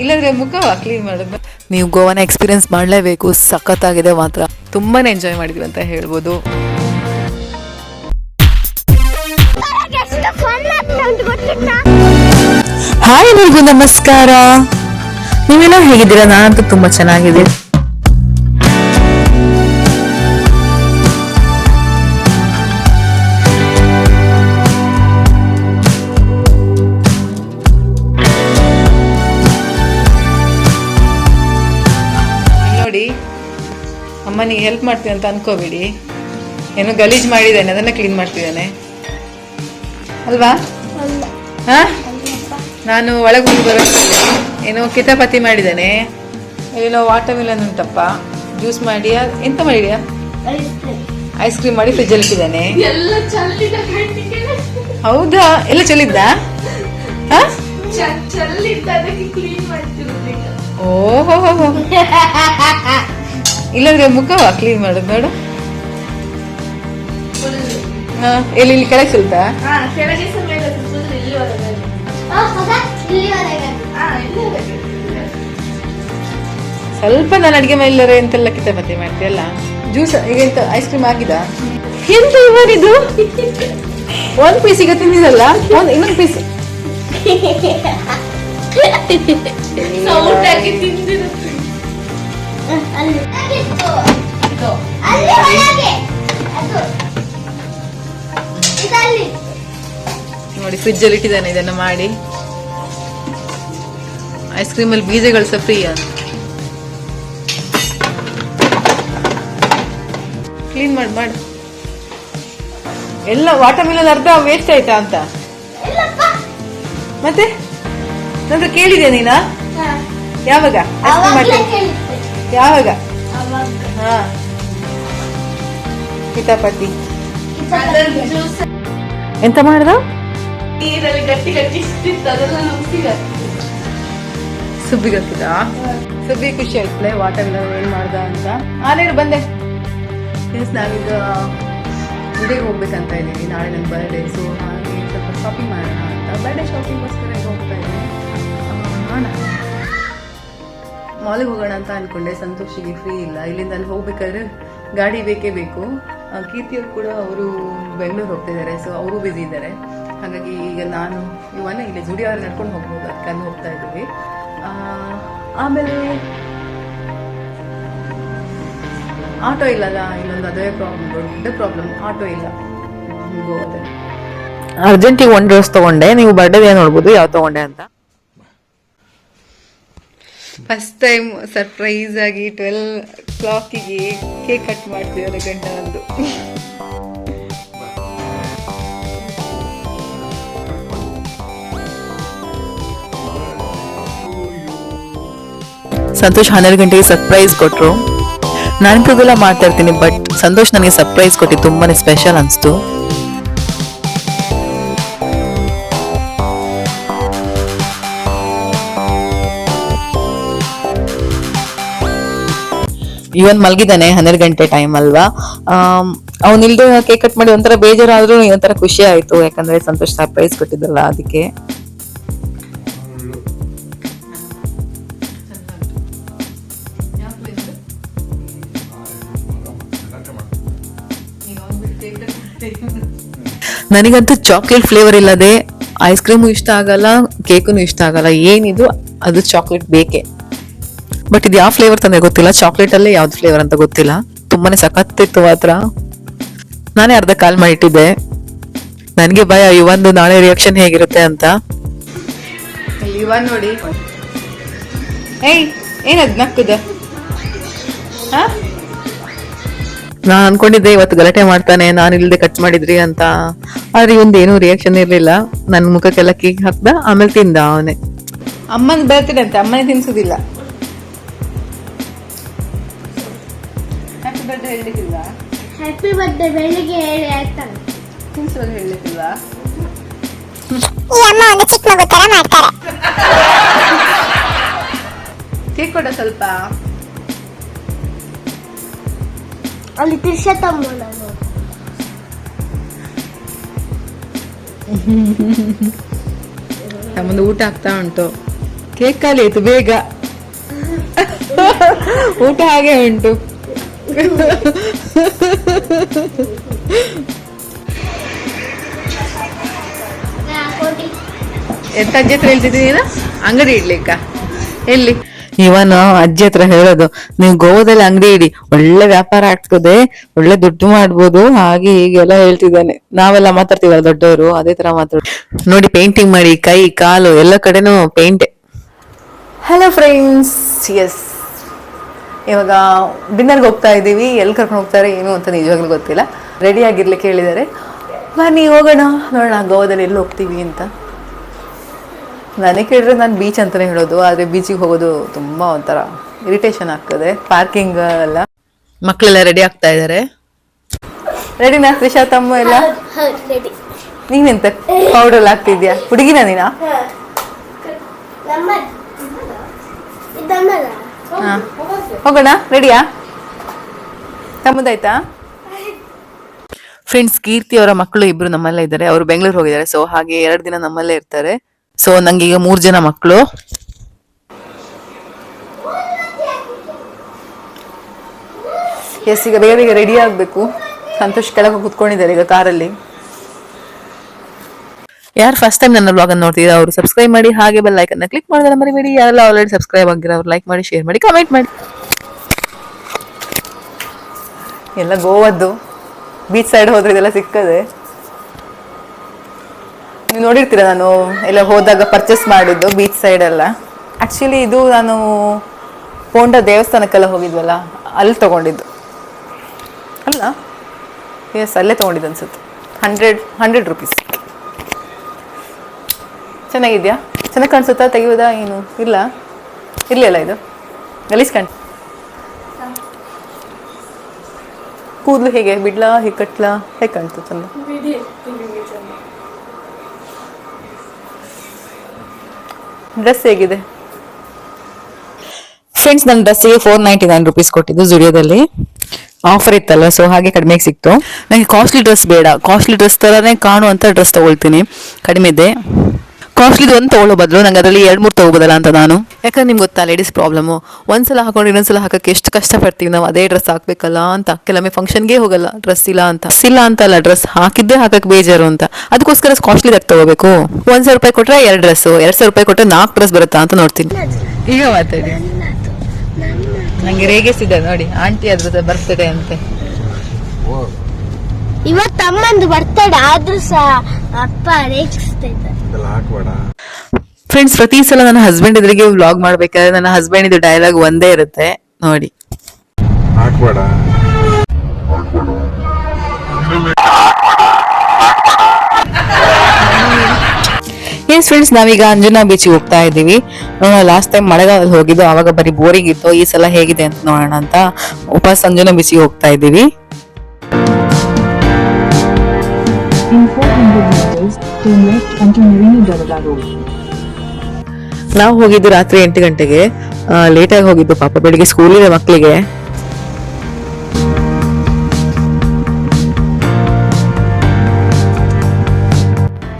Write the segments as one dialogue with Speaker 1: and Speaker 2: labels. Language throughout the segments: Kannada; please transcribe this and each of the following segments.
Speaker 1: ಇಲ್ಲಾಂದ್ರೆ ಮುಖ ಕ್ಲೀನ್ ಮಾಡೋದು
Speaker 2: ನೀವು ಗೋವಾನ ಎಕ್ಸ್ಪೀರಿಯನ್ಸ್ ಮಾಡಲೇಬೇಕು, ಸಖತ್ತಾಗಿದೆ ಮಾತ್ರ.
Speaker 1: ತುಂಬಾನೇ ಎಂಜಾಯ್ ಮಾಡಿದ್ವಿ ಅಂತ ಹೇಳ್ಬೋದು.
Speaker 2: ಹಾಯ್ ಎಲ್ರಿಗೂ, ನಮಸ್ಕಾರ. ನೀವೆಲ್ಲ ಹೇಗಿದ್ದೀರಾ? ನಾನಂತೂ ತುಂಬಾ ಚೆನ್ನಾಗಿದೆ
Speaker 1: ಅಮ್ಮನಿಗೆ ಹೆಲ್ಪ್ ಮಾಡ್ತೀನಿ ಅಂತ ಅನ್ಕೋಬೇಡಿ. ಏನೋ ಗಲೀಜ್ ಮಾಡಿದ್ದಾನೆ ಅದನ್ನ ಕ್ಲೀನ್ ಮಾಡ್ತಿದ್ದಾನೆ. ಅಲ್ವಾ? ಹಾಂ? ನಾನು ಒಳಗೆ ಹೋಗಿ ಬರೋ ಏನೋ ಕಿತಾಪತಿ ಮಾಡಿದ್ದಾನೆ. ಏನೋ ವಾಟರ್ ಮಿಲನ್ ಉಂಟಪ್ಪ. ಜ್ಯೂಸ್ ಮಾಡಿ ಅದ್- ಎಂತ ಮಾಡಿದ್ಯಾ ಐಸ್ ಕ್ರೀಮ್ ಮಾಡಿ ಫ್ರಿಜ್ಜಲ್ಲಿ ಇಟ್ಟಿದ್ದಾನೆ. ಹೌದಾ? ಎಲ್ಲ ಚೆಲ್ಲಿದ್ದ? ಓಹೋ ಇಲ್ಲಾಂದ್ರೆ ಮುಖ ಕ್ಲೀನ್ ಮಾಡೋದು ನೋಡು ಎಲ್ಲಿ ಇಲ್ಲಿ ಕೆಳಗೆ
Speaker 3: ಇಲ್ಲಿವರೆಗೆ
Speaker 1: ಸ್ವಲ್ಪ ನಾನು ಅಡಿಗೆ ಮಾಡಿಲ್ಲರೆ ಎಂತೆಲ್ಲ ಕಿತಾಪತಿ ಮಾಡ್ತೀಯಲ್ಲ? ಜ್ಯೂಸ್ ಈಗ ಎಂತ ಐಸ್ ಕ್ರೀಮ್ ಆಗಿದ ಎಂತ ಇವನಿದು ಒಂದ್ ಪೀಸ್ ಈಗ ತಿಂದಿದಲ್ಲ ಒಂದ್ ಇನ್ನೊಂದು ಪೀಸ್ ನೋಡಿ ಫ್ರಿಜ್ ಅಲ್ಲಿ ಇಟ್ಟಿದ್ದಾನೆ ಇದನ್ನ ಮಾಡಿ. ಐಸ್ ಕ್ರೀಮ್ ಅಲ್ಲಿ ಬೀಜಗಳು ಸಹ ಫ್ರೀ ಕ್ಲೀನ್ ಮಾಡಿ ಮಾಡಿ. ಎಲ್ಲ ವಾಟರ್ ಮಿಲನ್ ಅರ್ಧ ವೇಸ್ಟ್ ಆಯ್ತಾ ಅಂತ? ಮತ್ತೆ? ನಂತರ ಕೇಳಿದ್ಯಾ ನೀನಾ. ಯಾವಾಗ? ಯಾವಾಗ?
Speaker 4: ಅವಾಗ.
Speaker 1: ಹಾ. ಕಿತಾಪತಿ
Speaker 3: ಅದನ್ನು ಜ್ಯೂಸ್
Speaker 1: ಎಂತ ಮಾಡ್ದ?
Speaker 3: ನೀರಲ್ಲಿ ಗಟ್ಟಿ ಗಟ್ಟಿ ಇಷ್ಟಿತ್ತು ಅದೆಲ್ಲ ನುಗ್ಸಿಗೆ
Speaker 1: ಸುಬ್ಬಿಗೆ ಹಾಕಿದ ಸುಬ್ಬಿ ಖುಷಿ ಆಯ್ತಲೆ ವಾಟರ್ ಏನ್ ಮಾಡ್ದ ಅಂತ. ಆನೇರು ಬಂದೆ. ಎಸ್ ನಾವೀಗ ಗುಡಿಗೆ ಹೋಗ್ಬೇಕಂತ ಇದ್ದೀವಿ ನಾಳೆ ನನ್ನ ಬರ್ಡೇ ಸೊ ಹಾಗೆ ಸ್ವಲ್ಪ ಶಾಪಿಂಗ್ ಮಾಡೋಣ ಅಂತ. ಬರ್ಡೇ ಶಾಪಿಂಗ್ಗೋಸ್ಕರ ಮಾಲಿಗೆ ಹೋಗೋಣ ಅಂತ ಅನ್ಕೊಂಡೆ. ಸಂತೋಷಿಗೆ ಫ್ರೀ ಇಲ್ಲ. ಇಲ್ಲಿಂದ ಅಲ್ಲಿ ಹೋಗ್ಬೇಕಾದ್ರೆ ಗಾಡಿ ಬೇಕೇ ಬೇಕು. ಕೀರ್ತಿಯವ್ರು ಕೂಡ ಅವರು ಬೆಂಗಳೂರು ಹೋಗ್ತಿದ್ದಾರೆ ಸೊ ಅವರು ಬ್ಯುಸಿ ಇದ್ದಾರೆ. ಹಾಗಾಗಿ ಈಗ ನಾನು ಇವನ್ನ ಇಲ್ಲಿ ಅವ್ರು ನಡ್ಕೊಂಡು ಹೋಗ್ಬೋದು. ಅದಕ್ಕೆ ಹೋಗ್ತಾ ಇದ್ದೀವಿ. ಆಮೇಲೆ ಆಟೋ ಇಲ್ಲಲ್ಲ ಇಲ್ಲೊಂದು ಅದೇ ಪ್ರಾಬ್ಲಮ್ ದೊಡ್ಡ ಪ್ರಾಬ್ಲಮ್ ಆಟೋ ಇಲ್ಲ. ಗೋವಾದಲ್ಲಿ
Speaker 2: ಅರ್ಜೆಂಟಿಗೆ ಒನ್ ಡ್ರೆಸ್ ತಗೊಂಡೆ. ನೀವು ಬರ್ಡೇ ನೋಡ್ಬೋದು. ಯಾವ ತಗೊಂಡೆ ಅಂತ?
Speaker 1: ಫಸ್ಟ್ ಟೈಮ್ ಸರ್ಪ್ರೈಸ್ ಆಗಿ ಟ್ವೆಲ್ ಕ್ಲಾಕಿಗೆ ಕೇಕ್ ಕಟ್ ಮಾಡ್ತಿದ್ದಾರೆ ಗಂಡನದ್ದು
Speaker 2: ಸಂತೋಷ್ ಹನ್ನೆರಡು ಗಂಟೆಗೆ ಸರ್ಪ್ರೈಸ್ ಕೊಟ್ರು. ನಾನು ಮಾಡ್ತಾ ಇರ್ತೀನಿ ಬಟ್ ಸಂತೋಷ್ ನನಗೆ ಸರ್ಪ್ರೈಸ್ ಕೊಟ್ಟು ತುಂಬಾನೇ ಸ್ಪೆಷಲ್ ಅನಿಸ್ತು. ಇವನ್ ಮಲಗಿದ್ದಾನೆ, ಹನ್ನೆರಡು ಗಂಟೆ ಟೈಮ್ ಅಲ್ವಾ? ಅವನಿಲ್ದೆ ಕೇಕ್ ಕಟ್ ಮಾಡಿ ಒಂಥರ ಬೇಜಾರಾದ್ರೂ ಒಂಥರ ಖುಷಿ ಆಯ್ತು, ಯಾಕಂದ್ರೆ ಸಂತೋಷ ಸರ್ಪ್ರೈಸ್ ಕೊಟ್ಟಿದ್ದಲ್ಲ ಅದಕ್ಕೆ. ನನಗಂತೂ ಚಾಕ್ಲೇಟ್ ಫ್ಲೇವರ್ ಇಲ್ಲದೆ ಐಸ್ ಕ್ರೀಮು ಇಷ್ಟ ಆಗಲ್ಲ ಕೇಕುನು ಇಷ್ಟ ಆಗಲ್ಲ, ಏನಿದು, ಅದು ಚಾಕ್ಲೇಟ್ ಬೇಕೇ. ಬಟ್ ಇದು ಯಾವ ಫ್ಲೇವರ್ ತಂದೆ ಗೊತ್ತಿಲ್ಲ? ಚಾಕ್ಲೇಟ್ ಅಲ್ಲೇ ಯಾವ್ದು ಫ್ಲೇವರ್ ಅಂತ ಗೊತ್ತಿಲ್ಲ. ತುಂಬಾನೇ ಸಖತ್ತಿತ್ತು ಮಾತ್ರ ನಾನೇ ಅರ್ಧ ಕಾಲ್ ಮಾಡಿಟ್ಟಿದ್ದೆ ನನಗೆ ಭಯ ಇವೊಂದು ನಾಳೆ ರಿಯಾಕ್ಷನ್ ಹೇಗಿರುತ್ತೆ ಅಂತ.
Speaker 1: ಇವ ನೋಡಿ. ಏಯ್ ಏನದ್ ನಕ್ಕುದ?
Speaker 2: ನಾನ್ ಅನ್ಕೊಂಡಿದ್ದೆ ಇವತ್ತು ಗಲಾಟೆ ಮಾಡ್ತಾನೆ ನಾನು ಇಲ್ಲದೆ ಕಟ್ ಮಾಡಿದ್ರಿ ಅಂತ. ಆದ್ರೆ ಇವಂದು ಏನು ರಿಯಾಕ್ಷನ್ ಇರಲಿಲ್ಲ. ನನ್ನ ಮುಖಕ್ಕೆಲ್ಲ ಕೇಕ್ ಹಾಕ್ದ ಆಮೇಲೆ ತಿಂದ ಅವನೇ.
Speaker 1: ಅಮ್ಮನ ಬರ್ತಿದೆ ಅಂತ ಅಮ್ಮನೇ ತಿನ್ಸುದಿಲ್ಲ. ಹೇಳಲಿಕ್ಕಿಲ್ಲ
Speaker 4: ಹ್ಯಾಪಿ ಬರ್ತ್ಡೇ ಬೆಳಿಗ್ಗೆ ಹೇಳಿ ಆಯ್ತಾ?
Speaker 1: ತಿನ್ಸೋದು ಹೇಳಲಿಕ್ಕಿಲ್ಲ
Speaker 4: ಈ ಅಮ್ಮ ಒಂದು ಚಿಕ್ಕ ಮಗು ತರ ಮಾಡ್ತಾರೆ.
Speaker 1: ಕೇಕ್ ಕೊಡ ಸ್ವಲ್ಪ.
Speaker 4: ಅಲ್ಲಿ ತಿರ್ಸ ತಮ್ಮ ನಾನು.
Speaker 1: ನಮ್ಮದು ಊಟ ಆಗ್ತಾ ಉಂಟು.
Speaker 3: ಕೇಕ್ ಖಾಲಿ ಆಯ್ತು ಬೇಗ. ಊಟ ಹಾಗೆ ಉಂಟು. ಎಂತ ಅಜ್ಜಿ ಹತ್ರ ಹೇಳ್ತಿದ್ದೀನಿ ನೀನು? ಅಂಗಡಿ ಇಡ್ಲಿಕ್ಕ. ಎಲ್ಲಿ?
Speaker 1: ಇವನು ಅಜ್ಜಿ ಹತ್ರ ಹೇಳೋದು ನೀವು ಗೋವಾದಲ್ಲಿ ಅಂಗಡಿ ಇಡಿ ಒಳ್ಳೆ ವ್ಯಾಪಾರ ಆಗ್ತದೆ ಒಳ್ಳೆ ದುಡ್ಡು ಮಾಡ್ಬೋದು ಹಾಗೆ ಹೀಗೆಲ್ಲ ಹೇಳ್ತಿದ್ದಾನೆ. ನಾವೆಲ್ಲ ಮಾತಾಡ್ತೀವಲ್ಲ ದೊಡ್ಡವರು ಅದೇ ತರ ಮಾತಾಡ ನೋಡಿ ಪೇಂಟಿಂಗ್ ಮಾಡಿ ಕೈ ಕಾಲು ಎಲ್ಲ ಕಡೆನೂ ಪೇಂಟ್
Speaker 3: ಹಲೋ ಫ್ರೆಂಡ್ಸ್ ಎಸ್ ಇವಾಗ ಡಿನ್ನರ್ಗೆ ಹೋಗ್ತಾ ಇದ್ದೀವಿ ಎಲ್ಲಿ ಕರ್ಕೊಂಡು ಹೋಗ್ತಾರೆ ಏನು ಅಂತ ನಿಜವಾಗ್ಲೂ ಗೊತ್ತಿಲ್ಲ. ರೆಡಿ ಆಗಿರ್ಲಿಕ್ಕೆ ಹೇಳಿದ್ದಾರೆ ಬನ್ನಿ ಹೋಗೋಣ ನೋಡೋಣ ಗೋವಾದಲ್ಲಿ ಎಲ್ಲಿ ಹೋಗ್ತೀವಿ ಅಂತ. ನನಗೆ ಕೇಳಿದ್ರೆ ನಾನು ಬೀಚ್ ಅಂತಲೇ ಹೇಳೋದು ಆದರೆ ಬೀಚಿಗೆ ಹೋಗೋದು ತುಂಬ ಒಂಥರ ಇರಿಟೇಷನ್ ಆಗ್ತದೆ ಪಾರ್ಕಿಂಗ್ ಎಲ್ಲ
Speaker 1: ಮಕ್ಕಳೆಲ್ಲ ರೆಡಿ ಆಗ್ತಾ ಇದ್ದಾರೆ
Speaker 3: ರೆಡಿನಾ ತ್ರಿಷಾ ತಮ್ಮ ಎಲ್ಲ? ನೀನೆಂತ ಪೌಡರ್ ಹಾಕ್ತಿದ್ಯಾ? ಹುಡುಗಿನ ನೀನಾ? ಹಾ. ಹೋಗೋಣ. ರೆಡಿಯಾ ತಮ್ಮದಾಯ್ತಾ
Speaker 1: ಫ್ರೆಂಡ್ಸ್ ಕೀರ್ತಿ ಅವರ ಮಕ್ಕಳು ಇಬ್ರು ನಮ್ಮಲ್ಲೇ ಇದ್ದಾರೆ. ಅವರು ಬೆಂಗಳೂರು ಹೋಗಿದ್ದಾರೆ. ಸೊ ಹಾಗೆ ಎರಡು ದಿನ ನಮ್ಮಲ್ಲೇ ಇರ್ತಾರೆ. ಸೊ ನಂಗೆ ಈಗ ಮೂರು ಜನ ಮಕ್ಕಳು.
Speaker 3: ಎಸ್ ಈಗ ಬೇಗ ಬೇಗ ರೆಡಿ ಆಗಬೇಕು. ಸಂತೋಷ್ ಕೆಳಗೆ ಕೂತ್ಕೊಂಡಿದ್ದಾರೆ ಕುತ್ಕೊಂಡಿದ್ದಾರೆ ಈಗ ಕಾರಲ್ಲಿ.
Speaker 1: ಯಾರು ಫಸ್ಟ್ ಟೈಮ್ ನನ್ನ ಬ್ಲಾಗ್ ನೋಡ್ತಿದ್ದಾರೆ, ಅವರು ಸಬ್ಸ್ಕ್ರೈಬ್ ಮಾಡಿ, ಹಾಗೆ ಬೆಲ್ ಲೈಕನ್ನ ಕ್ಲಿಕ್ ಮಾಡಿದ್ರೆ ಮರಿಬೇಡಿ. ಯಾರೆಲ್ಲ ಆಲ್ರೆಡಿ ಸಬ್ಸ್ಕ್ರೈಬ್ ಆಗಿರೋ ಅವ್ರು ಲೈಕ್ ಮಾಡಿ ಶೇರ್ ಮಾಡಿ ಕಮೆಂಟ್ ಮಾಡಿ.
Speaker 3: ಎಲ್ಲ ಗೋವಾದ್ದು. ಬೀಚ್ ಸೈಡ್ ಹೋದ್ರೆ ಇದೆಲ್ಲ ಸಿಕ್ಕದೆ. ನೀವು ನೋಡಿರ್ತೀರ ನಾನು ಎಲ್ಲ ಹೋದಾಗ ಪರ್ಚೇಸ್ ಮಾಡಿದ್ದು ಬೀಚ್ ಸೈಡ್ ಎಲ್ಲ. ಆ್ಯಕ್ಚುಲಿ ಇದು ನಾನು ಪೋಂಡ ದೇವಸ್ಥಾನಕ್ಕೆಲ್ಲ ಹೋಗಿದ್ವಲ್ಲ, ಅಲ್ಲಿ ತಗೊಂಡಿದ್ದು. ಅಲ್ಲ? ಎಸ್ ಅಲ್ಲೇ ತೊಗೊಂಡಿದ್ದು ಅನ್ಸುತ್ತೆ. ಹಂಡ್ರೆಡ್ ಹಂಡ್ರೆಡ್ ರುಪೀಸ್ ಚೆನ್ನಾಗಿದ್ಯಾ? ಚೆನ್ನಾಗಿ ಕಾಣಿಸುತ್ತಾ? ತೆಗೆಯೋದಾ ಏನು? ಇಲ್ಲ. ಇರಲಿಲ್ಲ ಇದು? ಗಲೀಜ್ ಕಾಣ್ ಕೂದಲು ಹೇಗೆ? ಬಿಡ್ಲಾ? ಹೇಗೆ ಕಟ್ಲಾ ಹೇಗೆ ಕಾಣ್ತು ಚಂದ? ಡ್ರೆಸ್ ಹೇಗಿದೆ?
Speaker 1: ಫ್ರೆಂಡ್ಸ್ ನನ್ನ ಡ್ರೆಸ್ಸಿಗೆ ಫೋರ್ ನೈಂಟಿ ನೈನ್ ರುಪೀಸ್ ಕೊಟ್ಟಿದ್ದು ಜುಡಿಯೋದಲ್ಲಿ ಆಫರ್ ಇತ್ತಲ್ಲ ಸೊ ಹಾಗೆ ಕಡಿಮೆಗೆ ಸಿಕ್ತು. ನನಗೆ ಕಾಸ್ಟ್ಲಿ ಡ್ರೆಸ್ ಬೇಡ. ಕಾಸ್ಟ್ಲಿ ಡ್ರೆಸ್ ಥರನೇ ಕಾಣುವಂಥ ಡ್ರೆಸ್ ತೊಗೊಳ್ತೀನಿ. ಕಡಿಮೆ ಇದೆ. ಕಾಸ್ಟ್ಲಿದು ಒಂದು ತಗೊಳ್ಳೋ ಬದಲು. ನಂಗೆ ಅದರಲ್ಲಿ ಎರಡು ಮೂರು ತಗೋಬೋದಲ್ಲ ಅಂತ ನಾನು. ಯಾಕಂದ್ರೆ ನಿಮ್ಗೆ ಗೊತ್ತಾ ಲೇಡೀಸ್ ಪ್ರಾಬ್ಲಮು ಒಂದ್ಸಲ ಹಾಕೊಂಡು ಇನ್ನೊಂದ್ಸಲ ಹಾಕಕ್ಕೆ ಎಷ್ಟು ಕಷ್ಟಪಡ್ತೀವಿ ನಾವು. ಅದೇ ಡ್ರೆಸ್ ಹಾಕ್ಬೇಕಲ್ಲ ಅಂತ. ಕೆಲವೊಮ್ಮೆ ಫಂಕ್ಷನ್ಗೆ ಹೋಗಲ್ಲ. ಡ್ರೆಸ್ ಇಲ್ಲ ಅಂತ. ಇಲ್ಲ ಅಂತ ಅಲ್ಲ ಡ್ರೆಸ್ ಹಾಕಿದ್ದೆ ಹಾಕಕ್ಕೆ ಬೇಜಾರು ಅಂತ. ಅದಕ್ಕೋಸ್ಕರ ಕಾಸ್ಟ್ಲಿ ತಗೋಬೇಕು? ಒಂದ್ ಸಾವಿರ ರೂಪಾಯಿ ಕೊಟ್ರೆ ಎರಡು ಡ್ರೆಸ್ ಎರಡ್ ಸಾವಿರ ರೂಪಾಯಿ ಕೊಟ್ಟರೆ ನಾಲ್ಕು ಡ್ರೆಸ್ ಬರುತ್ತಾ ಅಂತ ನೋಡ್ತೀನಿ.
Speaker 3: ಈಗ ಮಾತಾಡಿ. ನಂಗೆ ರೇಗಿಸಿದೆ ನೋಡಿ. ಆಂಟಿ ಅದ್ರದ್ದು ಬರ್ತದೆ ಅಂತೆ.
Speaker 4: ಇವತ್ತು ಅಮ್ಮಂದು ಬರ್ತಡ ಆದ್ರೂ ಸಹ ಅಪ್ಪ ರೇಗಿಸ್ತಾ ಇದ್ದಾರೆ
Speaker 1: ಫ್ರೆಂಡ್ಸ್ ಪ್ರತಿ ಸಲ ನನ್ನ ಹಸ್ಬೆಂಡ್ ಎದುರಿಗೆ ವ್ಲಾಗ್ ಮಾಡ್ಬೇಕಾದ್ರೆ ನನ್ನ ಹಸ್ಬೆಂಡ್ ಇದು ಡೈಲಾಗ್ ಒಂದೇ ಇರುತ್ತೆ. ನೋಡಿ.
Speaker 5: ಹಾಕ್ಬೇಡ.
Speaker 1: ಎಸ್ ಫ್ರೆಂಡ್ಸ್ ನಾವೀಗ ಅಂಜನಾ ಬೀಚಿಗೆ ಹೋಗ್ತಾ ಇದ್ದೀವಿ. ಲಾಸ್ಟ್ ಟೈಮ್ ಮಳೆಗಾಲದಲ್ಲಿ ಹೋಗಿದ್ದು ಅವಾಗ ಬರೀ ಬೋರಿಂಗ್ ಇತ್ತು ಈ ಸಲ ಹೇಗಿದೆ ಅಂತ ನೋಡೋಣ ಅಂತ ಉಪವಾಸ ಅಂಜನಾ ಬೀಚಿಗೆ ಹೋಗ್ತಾ ಇದ್ದೀವಿ. ನಾವು ಹೋಗಿದ್ದು ರಾತ್ರಿ ಎಂಟು ಗಂಟೆಗೆ. ಲೇಟಾಗಿ ಹೋಗಿದ್ದು ಪಾಪ, ಬೆಳಿಗ್ಗೆ ಸ್ಕೂಲಿದೆ ಮಕ್ಕಳಿಗೆ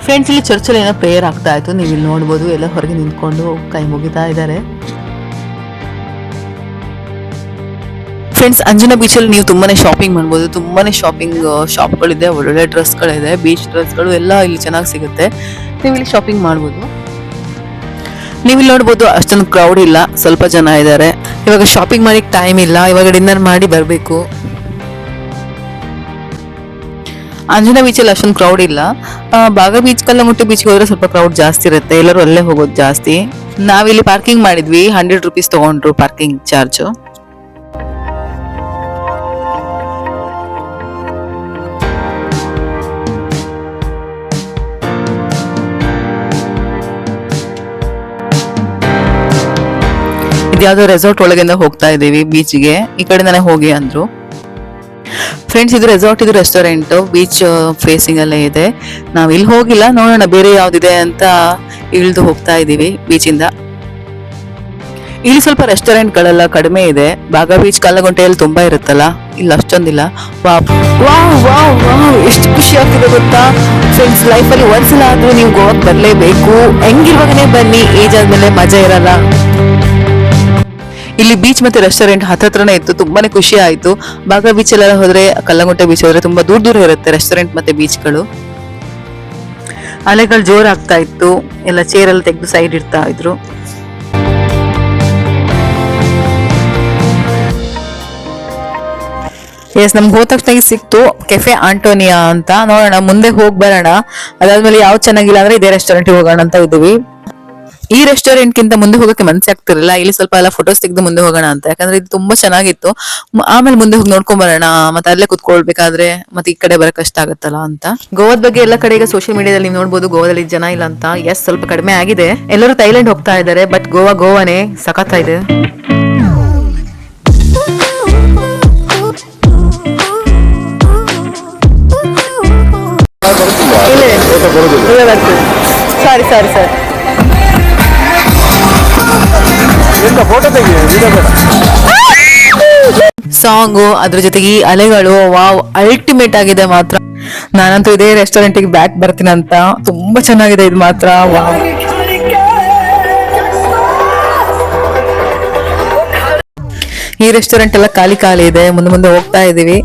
Speaker 1: ಫ್ರೆಂಡ್ಸ್ ಇಲ್ಲಿ ಚರ್ಚಲ್ಲಿ ಏನೋ ಪ್ರೇಯರ್ ಆಗ್ತಾ ಇತ್ತು. ನೀವು ಇಲ್ಲಿ ನೋಡ್ಬೋದು, ಎಲ್ಲ ಹೊರಗೆ ನಿಂತ್ಕೊಂಡು ಕೈ ಮುಗಿತಾ ಇದ್ದಾರೆ. ಫ್ರೆಂಡ್ಸ್ ಅಂಜನಾ ಬೀಚಲ್ಲಿ ನೀವು ತುಂಬಾನೇ ಶಾಪಿಂಗ್ ಮಾಡ್ಬೋದು. ತುಂಬಾನೇ ಶಾಪಿಂಗ್ ಶಾಪ್ಗಳಿದೆ ಒಳ್ಳೊಳ್ಳೆ ಡ್ರೆಸ್ಗಳಿದೆ ಬೀಚ್ ಡ್ರೆಸ್ಗಳು ಎಲ್ಲ ಇಲ್ಲಿ ಚೆನ್ನಾಗಿ ಸಿಗುತ್ತೆ. ನೀವು ಇಲ್ಲಿ ಶಾಪಿಂಗ್ ಮಾಡ್ಬೋದು. ನೀವು ಇಲ್ಲಿ ನೋಡ್ಬೋದು ಅಷ್ಟೊಂದು ಕ್ರೌಡ್ ಇಲ್ಲ, ಸ್ವಲ್ಪ ಜನ ಇದ್ದಾರೆ. ಇವಾಗ ಶಾಪಿಂಗ್ ಮಾಡಿ ಟೈಮ್ ಇಲ್ಲ, ಇವಾಗ ಡಿನ್ನರ್ ಮಾಡಿ ಬರಬೇಕು. ಅಂಜನಾ ಬೀಚಲ್ಲಿ ಅಷ್ಟೊಂದು ಕ್ರೌಡ್ ಇಲ್ಲ. ಬಾಗ ಬೀಚ್ ಕಲ್ಲಂಗುಟ್ಟಿ ಬೀಚ್ಗೆ ಹೋದ್ರೆ ಸ್ವಲ್ಪ ಕ್ರೌಡ್ ಜಾಸ್ತಿ ಇರುತ್ತೆ. ಎಲ್ಲರೂ ಅಲ್ಲೇ ಹೋಗೋದು ಜಾಸ್ತಿ. ನಾವಿಲ್ಲಿ ಪಾರ್ಕಿಂಗ್ ಮಾಡಿದ್ವಿ ಹಂಡ್ರೆಡ್ ರುಪೀಸ್ ತಗೊಂಡ್ರು ಪಾರ್ಕಿಂಗ್ ಚಾರ್ಜ್ ಇದ್ಯಾವುದೋ ರೆಸಾರ್ಟ್ ಒಳಗಿಂದ ಹೋಗ್ತಾ ಇದ್ದೀವಿ ಬೀಚ್ಗೆ ಈ ಕಡೆ ನನಗೆ ಹೋಗಿ ಅಂದ್ರು. ಫ್ರೆಂಡ್ಸ್ ಇದು ರೆಸಾರ್ಟ್ ಇದು ರೆಸ್ಟೋರೆಂಟ್ ಬೀಚ್ ಫೇಸಿಂಗ್ ಅಲ್ಲೇ ಇದೆ. ನಾವು ಇಲ್ಲಿ ಹೋಗಿಲ್ಲ, ನೋಡೋಣ ಬೇರೆ ಯಾವ್ದಿದೆ ಅಂತ ಇಳಿದು ಹೋಗ್ತಾ ಇದೀವಿ ಬೀಚಿಂದ ಇಲ್ಲಿ ಸ್ವಲ್ಪ ರೆಸ್ಟೋರೆಂಟ್ ಗಳೆಲ್ಲ ಕಡಿಮೆ ಇದೆ. ಬಾಗ ಬೀಚ್ ಕಲ್ಲಗುಂಟೆಯಲ್ಲಿ ತುಂಬಾ ಇರುತ್ತಲ್ಲ, ಇಲ್ಲಿ ಅಷ್ಟೊಂದಿಲ್ಲ. ವಾವ್ ವಾವ್ ವಾವ್ ವಾವ್, ಎಷ್ಟು ಖುಷಿ ಆಗ್ತಿದೆ ಗೊತ್ತಾ? ಫ್ರೆಂಡ್ಸ್ ಲೈಫಲ್ಲಿ ಒಂದ್ಸಲ ಆದ್ರೂ ನೀವು ಗೋವಾಕ್ ಬರಲೇಬೇಕು. ಹೆಂಗಿರುವಾಗನೇ ಬನ್ನಿ, ಏಜ್ ಆದ್ಮೇಲೆ ಮಜಾ ಇರಲ್ಲ. ಇಲ್ಲಿ ಬೀಚ್ ಮತ್ತೆ ರೆಸ್ಟೋರೆಂಟ್ ಹತ್ರನೇ ಇತ್ತು, ತುಂಬಾನೇ ಖುಷಿ ಆಯ್ತು. ಬಾಗ ಬೀಚ್ ಎಲ್ಲ ಹೋದ್ರೆ, ಕಲ್ಲಂಗುಟ್ಟೆ ಬೀಚ್ ಹೋದ್ರೆ ತುಂಬಾ ದೂರ ದೂರ ಇರುತ್ತೆ ರೆಸ್ಟೋರೆಂಟ್ ಮತ್ತೆ ಬೀಚ್ಗಳು ಅಲೆಗಳು ಜೋರಾಗ್ತಾ ಇತ್ತು, ಎಲ್ಲ ಚೇರ್ ಎಲ್ಲ ತೆಗೆದು ಸೈಡ್ ಇಡ್ತಾ ಇದ್ರು. ಎಸ್ ನಮ್ಗೆ ಹೋದ ತಕ್ಷಣ ಸಿಕ್ತು ಕೆಫೆ ಆಂಟೋನಿಯಾ ಅಂತ. ನೋಡೋಣ, ಮುಂದೆ ಹೋಗಿ ಬರೋಣ. ಅದಾದ್ಮೇಲೆ ಯಾವ್ದು ಚೆನ್ನಾಗಿಲ್ಲ ಅಂದ್ರೆ ಇದೇ ರೆಸ್ಟೋರೆಂಟ್ ಹೋಗೋಣ ಅಂತ ಇದ್ದೀವಿ. ಈ ರೆಸ್ಟೋರೆಂಟ್ ಗಿಂತ ಮುಂದೆ ಹೋಗಕ್ಕೆ ಮನಸ್ಸಾಗ್ತಿರಲಿಲ್ಲ ಇಲ್ಲಿ ಸ್ವಲ್ಪ ಎಲ್ಲ ಫೋಟೋಸ್ ತೆಗೆದು ಮುಂದೆ ಹೋಗೋಣ ಅಂತ. ಯಾಕಂದ್ರೆ ಇದು ತುಂಬಾ ಚೆನ್ನಾಗಿತ್ತು. ಆಮೇಲೆ ಮುಂದೆ ಹೋಗಿ ನೋಡ್ಕೊಂಡ್ ಬರೋಣ. ಮತ್ತೆ ಅಲ್ಲೇ ಕುತ್ಕೊಳ್ಬೇಕಾದ್ರೆ ಮತ್ತೆ ಈ ಕಡೆ ಬರಕ್ ಕಷ್ಟ ಆಗುತ್ತಲ್ಲ ಅಂತ. ಗೋವಾದ ಬಗ್ಗೆ ಎಲ್ಲ ಕಡೆ ಈಗ ಸೋಷಿಯಲ್ ಮೀಡಿಯಾದಲ್ಲಿ ನೀವು ನೋಡ್ಬೋದು ಗೋವಾದಲ್ಲಿ ಜನ ಇಲ್ಲ ಅಂತ. ಎಸ್ ಸ್ವಲ್ಪ ಕಡಿಮೆ ಆಗಿದೆ. ಎಲ್ಲರೂ ಥೈಲ್ಯಾಂಡ್ ಹೋಗ್ತಾ ಇದ್ದಾರೆ ಬಟ್ ಗೋವಾ ಗೋವಾನೇ ಸಖತ್ ಇದೆ ಸಾರಿ ಸಾರಿ ಸರ್
Speaker 5: ಫೋಟೋ ತೆಗಿ
Speaker 1: ಸಾಂಗು ಅದ್ರ ಜೊತೆಗೆ ಅಲೆಗಳು ವಾವ್ ಅಲ್ಟಿಮೇಟ್ ಆಗಿದೆ ಮಾತ್ರ. ನಾನಂತೂ ಇದೇ ರೆಸ್ಟೋರೆಂಟಿಗೆ ಬ್ಯಾಕ್ ಬರ್ತೀನಿ ಅಂತ. ತುಂಬಾ ಚೆನ್ನಾಗಿದೆ ಇದು ಮಾತ್ರ ವಾವ್ ಈ ರೆಸ್ಟೋರೆಂಟ್ ಎಲ್ಲ ಖಾಲಿ ಖಾಲಿ ಇದೆ. ಮುಂದೆ ಮುಂದೆ ಹೋಗ್ತಾ ಇದೀವಿ.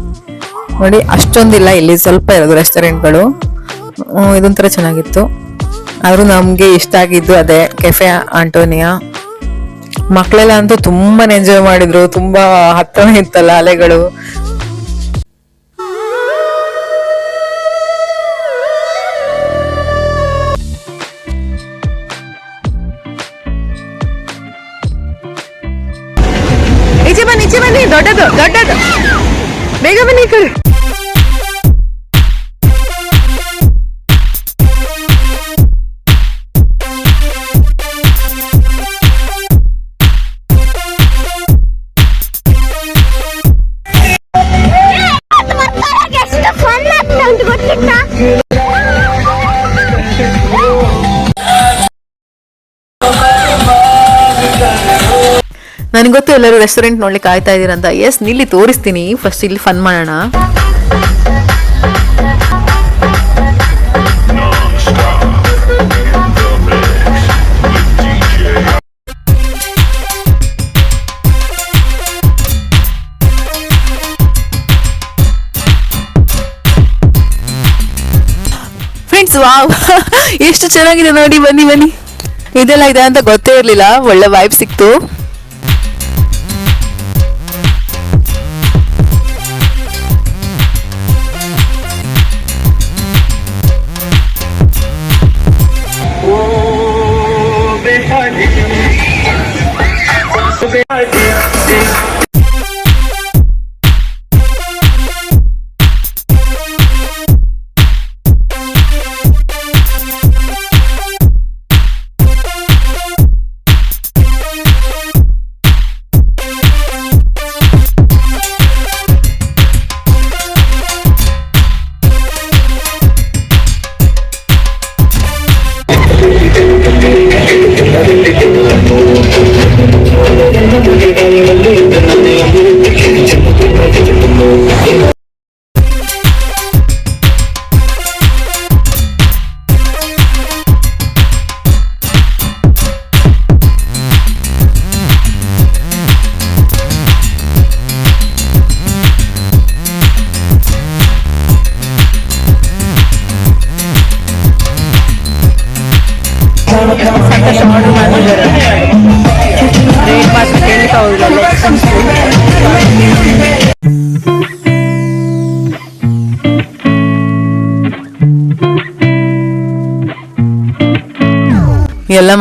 Speaker 1: ನೋಡಿ, ಅಷ್ಟೊಂದಿಲ್ಲ, ಇಲ್ಲಿ ಸ್ವಲ್ಪ ಇರೋದು ರೆಸ್ಟೋರೆಂಟ್ಗಳು ಇದೊಂಥರ ಚೆನ್ನಾಗಿತ್ತು. ಆದ್ರೂ ನಮಗೆ ಇಷ್ಟ ಆಗಿದ್ದು ಅದೇ ಕೆಫೆ ಆಂಟೋನಿಯಾ ಮಕ್ಕಳೆಲ್ಲ ಅಂತೂ ತುಂಬಾನೇ ಎಂಜಾಯ್ ಮಾಡಿದ್ರು. ತುಂಬಾ ಹತ್ತಿರ ಇತ್ತಲ್ಲ ಅಲೆಗಳು. ಎಲ್ಲರೂ ರೆಸ್ಟೋರೆಂಟ್ ನೋಡ್ಲಿಕ್ಕೆ ಕಾಯ್ತಾ ಇದೀರಂತ? ಎಸ್ ನಿಲ್ಲಿ ತೋರಿಸ್ತೀನಿ. ಫಸ್ಟ್ ಇಲ್ಲಿ ಫನ್ ಮಾಡೋಣ. ಫ್ರೆಂಡ್ಸ್ ವಾವ್ ಎಷ್ಟು ಚೆನ್ನಾಗಿದೆ ನೋಡಿ, ಬನ್ನಿ ಬನ್ನಿ. ಇದೆಲ್ಲ ಇದೆ ಅಂತ ಗೊತ್ತೇ ಇರಲಿಲ್ಲ. ಒಳ್ಳೆ ವೈಬ್ ಸಿಕ್ತು.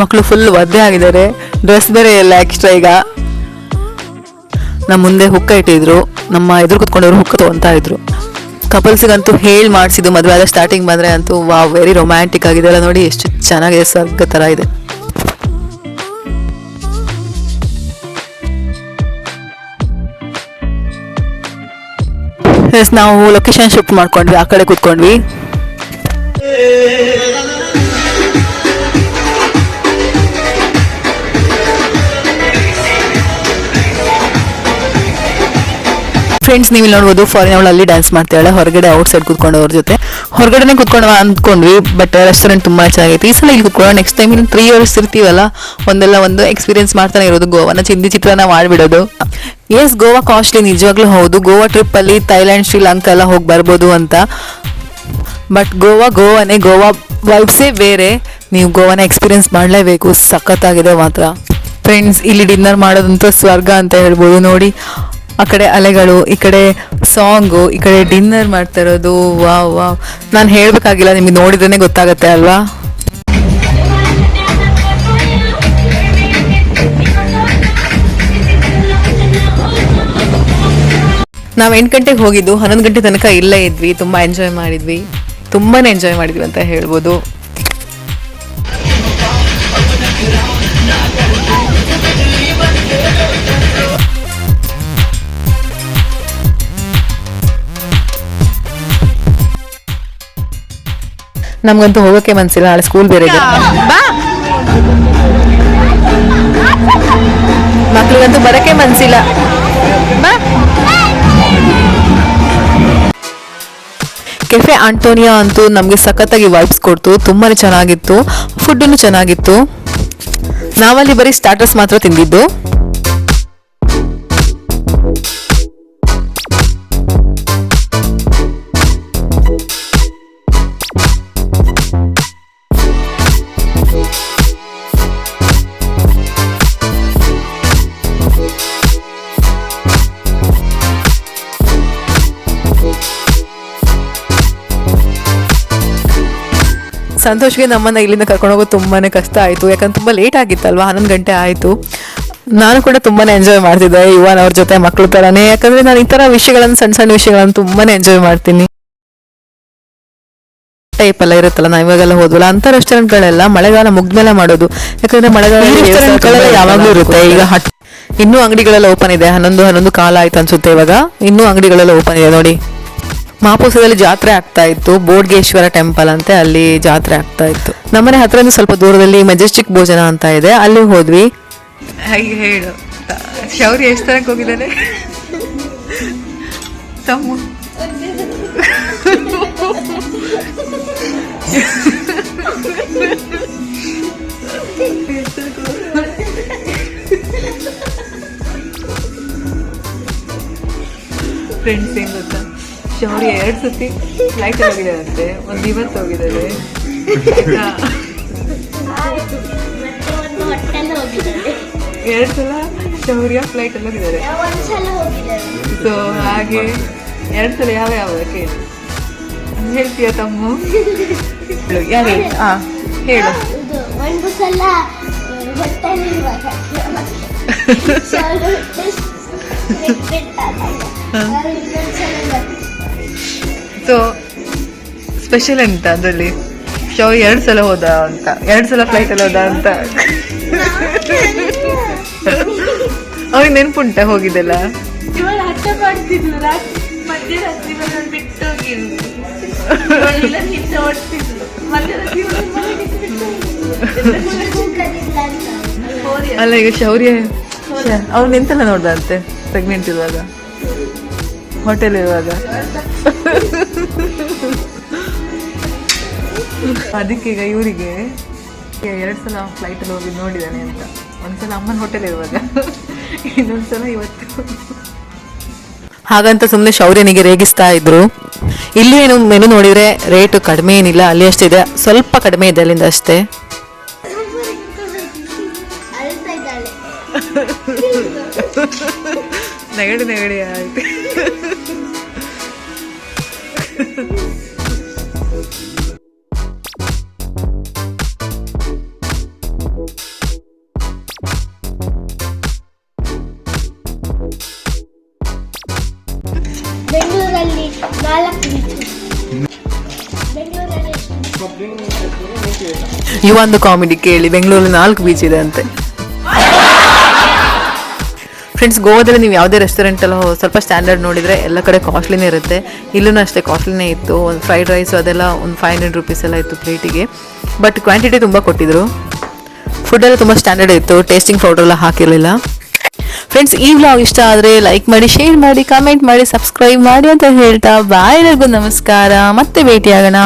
Speaker 1: ಮಕ್ಕಳು ಫುಲ್ ಒದ್ದೆ ಆಗಿದ್ದಾರೆ. ಡ್ರೆಸ್ ಬೇರೆ ಎಲ್ಲ ಎಕ್ಸ್ಟ್ರಾ ಈಗ. ನಮ್ಮ ಮುಂದೆ ಹುಕ್ಕ ಇಟ್ಟಿದ್ರು. ನಮ್ಮ ಎದುರು ಕುತ್ಕೊಂಡವ್ರು ಹುಕ್ಕ ತಗೊಂತ ಇದ್ರು. ಕಪಲ್ಸಿಗಂತೂ ಹೇಳಿ ಮಾಡಿಸಿದ್ದು ಮದುವೆ ಆದ ಸ್ಟಾರ್ಟಿಂಗ್ ಬಂದರೆ ಅಂತೂ ವಾ ವೆರಿ ರೊಮ್ಯಾಂಟಿಕ್ ಆಗಿದೆ. ಎಲ್ಲ ನೋಡಿ ಎಷ್ಟು ಚೆನ್ನಾಗಿದೆ, ಸ್ವರ್ಗ ಥರ ಇದೆ. ಎಸ್ ನಾವು ಲೊಕೇಶನ್ ಶಿಫ್ಟ್ ಮಾಡ್ಕೊಂಡ್ವಿ, ಆ ಕಡೆ ಕೂತ್ಕೊಂಡ್ವಿ. ಫ್ರೆಂಡ್ಸ್ ನೀವು ಇಲ್ಲಿ ನೋಡ್ಬೋದು ಫಾರಿನ್ ಅವಳು ಅಲ್ಲಿ ಡ್ಯಾನ್ಸ್ ಮಾಡ್ತಾಳೆ ಹೊರಗಡೆ ಔಟ್ ಸೈಡ್ ಕುತ್ಕೊಂಡು ಅವ್ರ ಜೊತೆ. ಹೊರಗಡೆನೆ ಕುತ್ಕೊಂಡು ಅಂದ್ಕೊಂಡ್ವಿ ಬಟ್ ರೆಸ್ಟೋರೆಂಟ್ ತುಂಬಾ ಚೆನ್ನಾಗೈತೆ. ಈ ಸಲ ಇಲ್ಲಿ ಕುತ್ಕೊಳ್ಳೋ ನೆಕ್ಸ್ಟ್ ಟೈಮ್ ಇನ್ನು ತ್ರೀ ಇಯರ್ಸ್ ಇರ್ತೀವಲ್ಲ, ಒಂದೆಲ್ಲ ಒಂದು ಎಕ್ಸ್ಪೀರಿಯನ್ಸ್ ಮಾಡ್ತಾನೆ ಇರೋದು ಗೋವಾನ. ಚಿಂದಿ ಚಿತ್ರನ ಮಾಡಿಬಿಡೋದು. ಎಸ್ ಗೋವಾ ಕಾಸ್ಟ್ಲಿ ನಿಜವಾಗ್ಲೂ ಹೌದು. ಗೋವಾ ಟ್ರಿಪ್ ಅಲ್ಲಿ ಥೈಲ್ಯಾಂಡ್ ಶ್ರೀಲಂಕಾ ಎಲ್ಲ ಹೋಗಿ ಬರ್ಬೋದು ಅಂತ. ಬಟ್ ಗೋವಾ, ಗೋವಾನೇ, ಗೋವಾ ವೈಬ್ಸೇ ಬೇರೆ. ನೀವು ಗೋವಾನ ಎಕ್ಸ್ಪೀರಿಯನ್ಸ್ ಮಾಡಲೇಬೇಕು. ಸಖತ್ತಾಗಿದೆ ಮಾತ್ರ. ಫ್ರೆಂಡ್ಸ್ ಇಲ್ಲಿ ಡಿನ್ನರ್ ಮಾಡೋದಂತ ಸ್ವರ್ಗ ಅಂತ ಹೇಳ್ಬೋದು. ನೋಡಿ ಆ ಕಡೆ ಅಲೆಗಳು, ಈ ಕಡೆ ಸಾಂಗು ಈ ಕಡೆ ಡಿನ್ನರ್ ಮಾಡ್ತಾ ಇರೋದು ವಾವ್ ವಾವ್. ನಾನು ಹೇಳಬೇಕಾಗಿಲ್ಲ, ನಿಮಗೆ ನೋಡಿದ್ರೇ ಗೊತ್ತಾಗತ್ತೆ ಅಲ್ವಾ? ನಾವು ಎಂಟು ಗಂಟೆಗೆ ಹೋಗಿದ್ದು, ಹನ್ನೊಂದು ಗಂಟೆ ತನಕ ಇಲ್ಲೇ ಇದ್ವಿ, ತುಂಬ ಎಂಜಾಯ್ ಮಾಡಿದ್ವಿ. ತುಂಬಾನೇ ಎಂಜಾಯ್ ಮಾಡಿದ್ವಿ ಅಂತ ಹೇಳ್ಬೋದು. ನಮ್ಗಂತೂ ಹೋಗೋಕೆ ಮನ್ಸಿಲ್ಲ ನಾಳೆ ಸ್ಕೂಲ್ ಬೇರೆ ಇದೆ. ಮಕ್ಳಿಗಂತೂ ಬರಕ್ಕೆ ಮನ್ಸಿಲ್ಲ. ಬಾ. ಕೆಫೆ ಆಂಟೋನಿಯಾ ಅಂತೂ ನಮಗೆ ಸಖತ್ತಾಗಿ ವೈಬ್ಸ್ ಕೊಡ್ತು ತುಂಬಾನೇ ಚೆನ್ನಾಗಿತ್ತು ಫುಡ್ಡೂ ಚೆನ್ನಾಗಿತ್ತು. ನಾವಲ್ಲಿ ಬರೀ ಸ್ಟಾರ್ಟರ್ಸ್ ಮಾತ್ರ ತಿಂದಿದ್ದು. ಸಂತೋಷ್ಗೆ ನಮ್ಮನ್ನ ಇಲ್ಲಿಂದ ಕರ್ಕೊಂಡು ಹೋಗೋದು ತುಂಬಾನೇ ಕಷ್ಟ ಆಯಿತು. ಯಾಕಂದ್ರೆ ತುಂಬ ಲೇಟ್ ಆಗಿತ್ತಲ್ವಾ? ಹನ್ನೊಂದು ಗಂಟೆ ಆಯಿತು. ನಾನು ಕೂಡ ತುಂಬಾನೇ ಎಂಜಾಯ್ ಮಾಡ್ತಿದ್ದೆ ಯುವನ್ ಅವ್ರ ಜೊತೆ ಮಕ್ಕಳು ಥರನೇ ಯಾಕಂದ್ರೆ ನಾನು ಈ ಥರ ವಿಷಯಗಳನ್ನು ಸಣ್ಣ ಸಣ್ಣ ವಿಷಯಗಳನ್ನು ತುಂಬಾನೇ ಎಂಜಾಯ್ ಮಾಡ್ತೀನಿ. ಟೈಪ್ ಎಲ್ಲ ಇರುತ್ತಲ್ಲ ನಾವು ಇವಾಗೆಲ್ಲ ಹೋದ್ವಲ್ಲ ಅಂತ ರೆಸ್ಟೋರೆಂಟ್ಗಳೆಲ್ಲ ಮಳೆಗಾಲ ಮುಗ್ದ್ಮೇಲೆ ಮಾಡೋದು. ಯಾಕಂದ್ರೆ ಮಳೆಗಾಲ ರೆಸ್ಟೋರೆಂಟ್ಗಳೆಲ್ಲ ಯಾವಾಗಲೂ ಇರುತ್ತೆ. ಈಗ ಹಟ್ ಇನ್ನೂ ಅಂಗಡಿಗಳೆಲ್ಲ ಓಪನ್ ಇದೆ. ಹನ್ನೊಂದು ಹನ್ನೊಂದು ಕಾಲ ಆಯ್ತು ಅನ್ಸುತ್ತೆ ಇವಾಗ. ಇನ್ನೂ ಅಂಗಡಿಗಳೆಲ್ಲ ಓಪನ್ ಇದೆ. ನೋಡಿ. ಮಹಾಪುಸದಲ್ಲಿ ಜಾತ್ರೆ ಆಗ್ತಾ ಇತ್ತು. ಬೋಡ್ಗೇಶ್ವರ ಟೆಂಪಲ್ ಅಂತೆ ಅಲ್ಲಿ ಜಾತ್ರೆ ಆಗ್ತಾ ಇತ್ತು. ನಮ್ಮನೆ ಹತ್ರನೇ ಸ್ವಲ್ಪ ದೂರದಲ್ಲಿ ಮೆಜೆಸ್ಟಿಕ್ ಭೋಜನ ಅಂತ ಇದೆ. ಅಲ್ಲಿ ಹೋದ್ವಿ.
Speaker 3: ಹಾಗೆ ಹೇಳು. ಶೌರ್ಯ ಎಷ್ಟು ತನಕ ಹೋಗಿದ್ದಾನೆ? ತಮ್ಮ. ಫ್ರೆಂಡ್ಸ್ ಶೌರ್ಯ ಎರಡು ಸತಿ ಫ್ಲೈಟ್ ಹೋಗಿದ್ದಾರಂತೆ ಒಂದು ಇವತ್ತು ಹೋಗಿದ್ದಾರೆ ಎರಡು ಸಲ ಶೌರ್ಯ ಫ್ಲೈಟ್ ಅಲ್ಲಿ ಹೋಗಿದ್ದಾರೆ. ಸೊ ಹಾಗೆ ಎರಡು ಸಲ ಯಾವ ಯಾವ ಹೇಳ್ತೀಯ ತಮ್ಮ? ಯಾರು ಹಾ ಹೇಳು.
Speaker 4: ಒಂದು ಸಲ ಹೊಟ್ಟೆ
Speaker 3: ಸೊ ಸ್ಪೆಷಲ್ ಎಂತ ಅದರಲ್ಲಿ? ಶೋ ಎರಡು ಸಲ ಹೋದ ಅಂತ. ಎರಡು ಸಲ ಫ್ಲೈಟ್ ಅಲ್ಲಿ ಹೋದ ಅಂತ. ಅವ್ರಿಗೆ ನೆನ್ಪುಂಟ ಹೋಗಿದ್ದೆಲ್ಲ? ಅಲ್ಲ ಈಗ ಶೌರ್ಯ ಅವ್ನು ಎಂತೆಲ್ಲ ನೋಡ್ದಂತೆ ಪ್ರೆಗ್ನೆಂಟ್ ಇರುವಾಗ? ಹೋಟೆಲ್ ಇರುವಾಗ ಅದಕ್ಕೆ ಈಗ ಇವರಿಗೆ ಎರಡು ಸಲ ಫ್ಲೈಟಲ್ಲಿ ಹೋಗಿ ನೋಡಿದ್ದಾನೆ ಅಂತ. ಒಂದ್ಸಲ ಅಮ್ಮನ ಹೋಟೆಲ್ ಇರುವಾಗ. ಇನ್ನೊಂದ್ಸಲ ಇವತ್ತು.
Speaker 1: ಹಾಗಂತ ಸುಮ್ಮನೆ ಶೌರ್ಯನಿಗೆ ರೇಗಿಸ್ತಾ ಇದ್ರು. ಇಲ್ಲಿ ಏನು ಮೆನು ನೋಡಿದ್ರೆ ರೇಟ್ ಕಡಿಮೆ ಏನಿಲ್ಲ ಅಲ್ಲಿ ಅಷ್ಟಿದೆ ಸ್ವಲ್ಪ ಕಡಿಮೆ ಇದೆ ಅಲ್ಲಿಂದ ಅಷ್ಟೇ.
Speaker 3: ನೆಗಡಿ ನೆಗಡಿ ಆಯ್ತು.
Speaker 4: ಬೆಂಗಳೂರಲ್ಲಿ ನಾಲ್ಕು
Speaker 1: ಯುವಂದು ಕಾಮಿಡಿ ಕೇಳಿ ಬೆಂಗಳೂರಲ್ಲಿ ನಾಲ್ಕು ಬೀಚ್ ಇದೆ ಅಂತೆ. ಫ್ರೆಂಡ್ಸ್ ಗೋವಾದಲ್ಲಿ ನೀವು ಯಾವುದೇ ರೆಸ್ಟೋರೆಂಟಲ್ಲಿ ಸ್ವಲ್ಪ ಸ್ಟ್ಯಾಂಡರ್ಡ್ ನೋಡಿದರೆ ಎಲ್ಲ ಕಡೆ ಕಾಸ್ಟ್ಲಿನೇ ಇರುತ್ತೆ. ಇಲ್ಲೂ ಅಷ್ಟೇ ಕಾಸ್ಟ್ಲಿನೇ ಇತ್ತು. ಒಂದು ಫ್ರೈಡ್ ರೈಸ್ ಅದೆಲ್ಲ ಒಂದು ಫೈವ್ ಹಂಡ್ರೆಡ್ ರುಪೀಸ್ ಎಲ್ಲ ಇತ್ತು ಪ್ಲೇಟಿಗೆ ಬಟ್ ಕ್ವಾಂಟಿಟಿ ತುಂಬ ಕೊಟ್ಟಿದ್ರು. ಫುಡ್ ಎಲ್ಲ ತುಂಬ ಸ್ಟ್ಯಾಂಡರ್ಡ್ ಇತ್ತು. ಟೇಸ್ಟಿಂಗ್ ಪೌಡರ್ ಎಲ್ಲ ಹಾಕಿರಲಿಲ್ಲ. ಫ್ರೆಂಡ್ಸ್ ಈ ವ್ಲಾಗ್ ಇಷ್ಟ ಆದರೆ ಲೈಕ್ ಮಾಡಿ ಶೇರ್ ಮಾಡಿ ಕಮೆಂಟ್ ಮಾಡಿ ಸಬ್ಸ್ಕ್ರೈಬ್ ಮಾಡಿ ಅಂತ ಹೇಳ್ತಾ ಬಾಯ್ ನಮಸ್ಕಾರ. ಮತ್ತೆ ಭೇಟಿಯಾಗೋಣ.